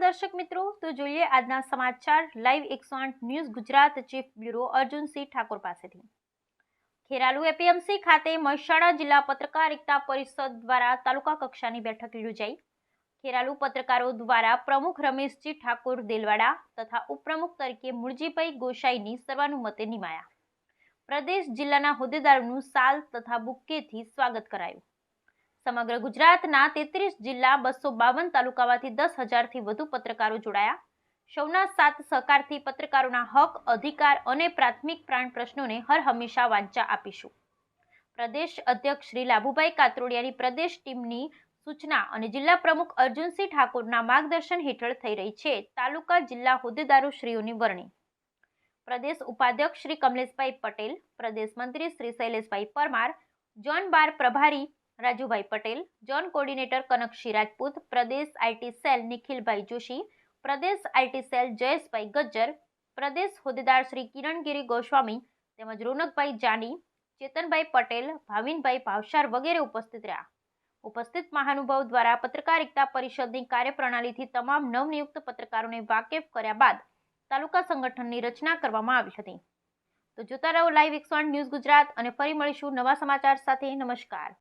દર્શક મિત્રો, તો જોઈએ આજના સમાચાર. લાઈવ એકસો આઠ news Gujarat chief bureau Arjunsinh Thakor પાસેથી. ખેરાલુ એપીએમસી ખાતે મહેસાણા જિલ્લા પત્રકાર એકતા પરિષદ દ્વારા તાલુકા કક્ષાની બેઠક યોજાઈ. ખેરાલુ પત્રકારો દ્વારા પ્રમુખ રમેશજી ઠાકોર દેલવાડા તથા ઉપપ્રમુખ તરીકે મુળજીભાઈ ગોસાઈની સર્વાનુમતે નિમાયા. પ્રદેશ જિલ્લાના હોદ્દેદારોનું સાલ તથા બુક્કેથી સ્વાગત કરાયું. સમગ્ર ગુજરાતના તેત્રીસ જિલ્લા બસો બાવન તાલુકામાંથી દસ હજારથી વધુ પત્રકારો જોડાયા. સૌના સાથ સહકારથી પત્રકારોના હક, અધિકાર અને પ્રાથમિક પ્રાણ પ્રશ્નોને હર હંમેશા વાંચા આપીશું. પ્રદેશ અધ્યક્ષ શ્રી લાભુભાઈ કાતરોડિયાની પ્રદેશ ટીમની સૂચના અને જિલ્લા પ્રમુખ અર્જુનસિંહ ઠાકોરના માર્ગદર્શન હેઠળ થઈ રહી છે. તાલુકા જિલ્લા હોદ્દેદારો શ્રીઓની વરણી. પ્રદેશ ઉપાધ્યક્ષ શ્રી કમલેશભાઈ પટેલ, પ્રદેશ મંત્રી શ્રી શૈલેષભાઈ પરમાર, જોન બાર પ્રભારી રાજુભાઈ પટેલ જોન કોર્ડિનેટર કનકશી રાજપૂત પ્રદેશ IT cell નિખિલભાઈ Joshi, Pradesh IT cell Jayeshbhai Gajjar, પ્રદેશ હોદ્દેદાર શ્રી કિરણગીરી ગોસ્વામી તેમજ રોનકભાઈ જાની, ચેતનભાઈ પટેલ, ભાવિનભાઈ ભાવસાર વગેરે ઉપસ્થિત રહ્યા. ઉપસ્થિત મહાનુભાવ દ્વારા પત્રકારિતા પરિષદની કાર્યપ્રણાલીથી તમામ નવનિયુક્ત પત્રકારોને વાકેફ કર્યા બાદ તાલુકા સંગઠનની રચના કરવામાં આવી હતી. તો જોતા રહો લાઈવ એકસો ન્યૂઝ ગુજરાત અને ફરી મળીશું નવા સમાચાર સાથે. નમસ્કાર.